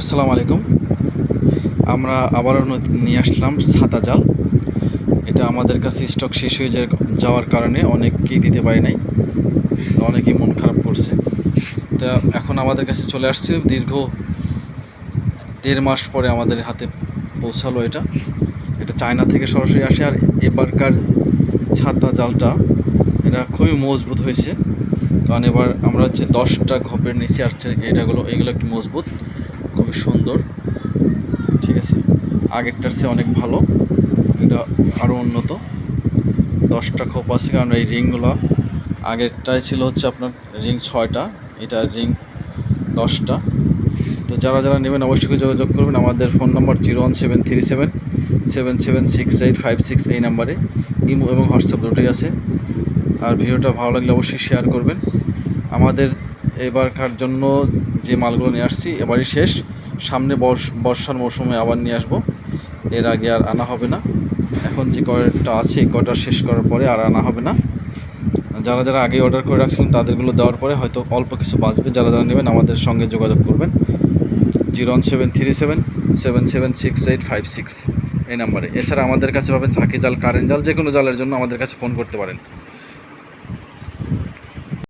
আসসালামু আলাইকুম। আমরা আবারও নিয়ে আসলাম ছাতা জাল। এটা আমাদের কাছে স্টক শেষ হয়ে যাওয়ার কারণে অনেককেই দিতে পারি নাই। অনেকেই মন খারাপ করছে। তা এখন আমাদের কাছে চলে আসছে দীর্ঘ দেড় মাস পরে আমাদের হাতে পৌঁছালো এটা। এটা চায়না থেকে সরাসরি আসে আর এবারকার ছাতা জালটা এটা খুবই মজবুত হয়েছে। কারণ এবার আমরা হচ্ছে দশটা ঘপের নিচে আসছে এটাগুলো, এগুলো একটু মজবুত। খুবই সুন্দর। ঠিক আছে? আগেরটার চেয়ে অনেক ভালো। এটা আরও উন্নত। দশটা খোপ আছে, কারণ এই রিংগুলো আগেরটায় ছিল হচ্ছে আপনার রিং ছয়টা, এটা রিং দশটা। তো যারা যারা নেবেন অবশ্যই যোগাযোগ করবেন। আমাদের phone number zero one seven three seven seven seven six eight five six এই নাম্বারে। ইমো এবং হোয়াটসঅ্যাপ দুটোই আছে। আর ভিডিওটা ভালো লাগলে অবশ্যই শেয়ার করবেন। আমাদের এবারকার জন্য যে মালগুলো নিয়ে আসছি, এবারই শেষ। সামনে বর্ষ, বর্ষার মৌসুমে আবার নিয়ে আসব। এর আগে আর আনা হবে না। এখন যে কয়টা আছে, এই কয়টা শেষ করার পরে আর আনা হবে না। যারা যারা আগে অর্ডার করে রাখছিলেন, তাদেরগুলো দেওয়ার পরে হয়তো অল্প কিছু বাঁচবে। যারা যারা নেবেন, আমাদের সঙ্গে যোগাযোগ করবেন। Zero one seven three seven seven seven six eight five six এই নাম্বারে। এছাড়া আমাদের কাছে পাবেন ঝাঁকি জাল, কারেন্ট জাল যে কোনো জালের জন্য আমাদের কাছে ফোন করতে পারেন।